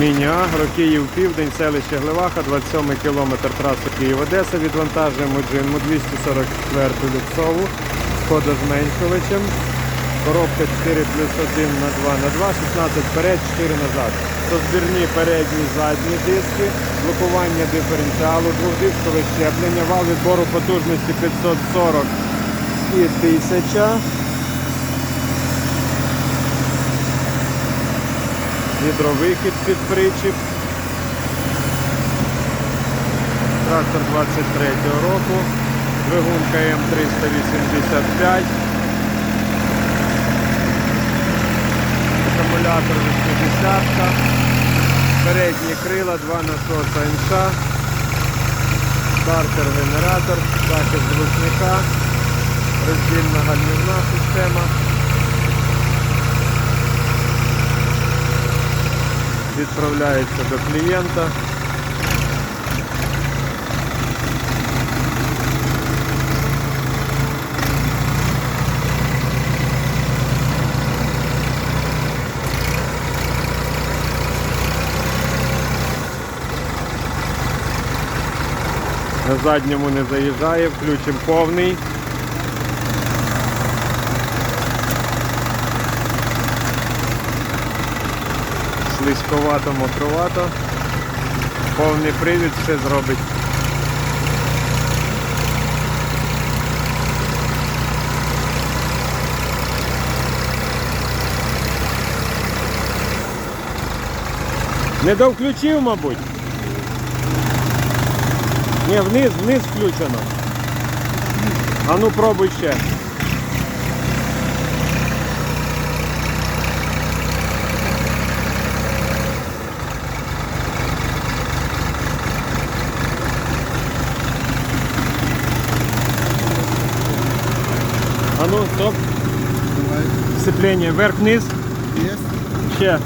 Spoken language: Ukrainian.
Міні-Агро, Південь, селище Глеваха, 27 кілометр траси Київ-Одеса. Відвантажуємо джинму 244 люксову з ходозменшувачем. Коробка 4 плюс 1 на 2 на 2, 16 вперед, 4 назад. Розбірні передні задні диски, блокування диференціалу, двохдискове щеплення, вал відбору потужності 540 і 1000. Гідровихід під причіп. Трактор 23-го року. Двигунка М385. Акумулятор 80. Передні крила, два насоса НШ. Стартер, генератор, захист глушника, роздільна гальмівна система. Відправляється до клієнта. На задньому не заїжджає, включимо повний. Слизьковато, мокровато. Повний привід все зробить. Не довключив, мабуть. Ні, вниз, вниз включено. А ну пробуй ще. А ну, стоп. Сцепление вверх-вниз. Есть. Ще.